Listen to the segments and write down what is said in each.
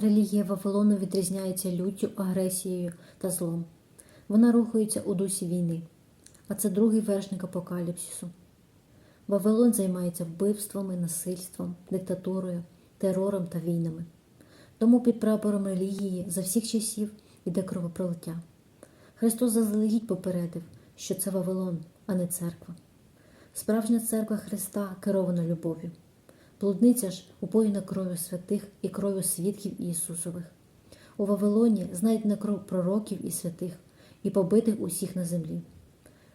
Релігія Вавилону відрізняється люттю, агресією та злом. Вона рухається у дусі війни, а це другий вершник апокаліпсису. Вавилон займається вбивствами, насильством, диктатурою, терором та війнами. Тому під прапором релігії за всіх часів іде кровопролиття. Христос заздалегідь попередив, що це Вавилон, а не церква. Справжня церква Христа керована любов'ю. Блудниця ж упоєна кров'ю святих і кров'ю свідків Ісусових. У Вавилоні знайдена кров пророків і святих, і побитих усіх на землі.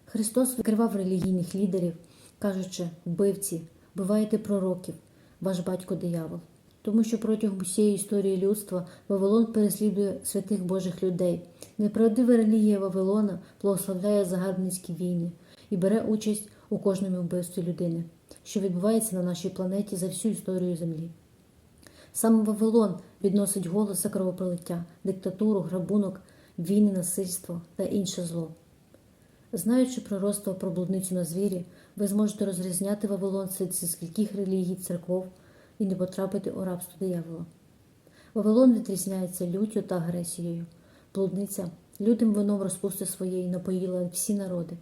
Христос викривав релігійних лідерів, кажучи, вбивці, вбиваєте пророків, ваш батько диявол. Тому що протягом усієї історії людства Вавилон переслідує святих Божих людей. Неправдива релігія Вавилона благословляє загарбницькі війни і бере участь у кожному вбивстві людини, що відбувається на нашій планеті за всю історію Землі. Саме Вавилон відносить голос за кровопролиття, диктатуру, грабунок, війни, насильство та інше зло. Знаючи пророцтво про блудницю на звірі, ви зможете розрізняти Вавилон серед скільких релігій, церков і не потрапити у рабство диявола. Вавилон відрізняється люттю та агресією. Блудниця лютим вином розпусти своєї напоїла всі народи.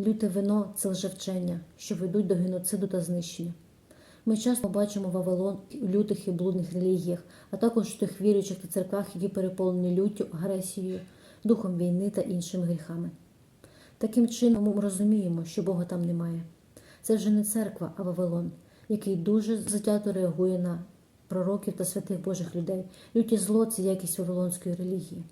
Люте вино це лжевчення, що ведуть до геноциду та знищення. Ми часто бачимо Вавилон у лютих і блудних релігіях, а також в тих віруючих та церквах, які переповнені люттю, агресією, духом війни та іншими гріхами. Таким чином ми розуміємо, що Бога там немає. Це вже не церква, а Вавилон, який дуже затято реагує на пророків та святих Божих людей. Люті зло це якість вавилонської релігії.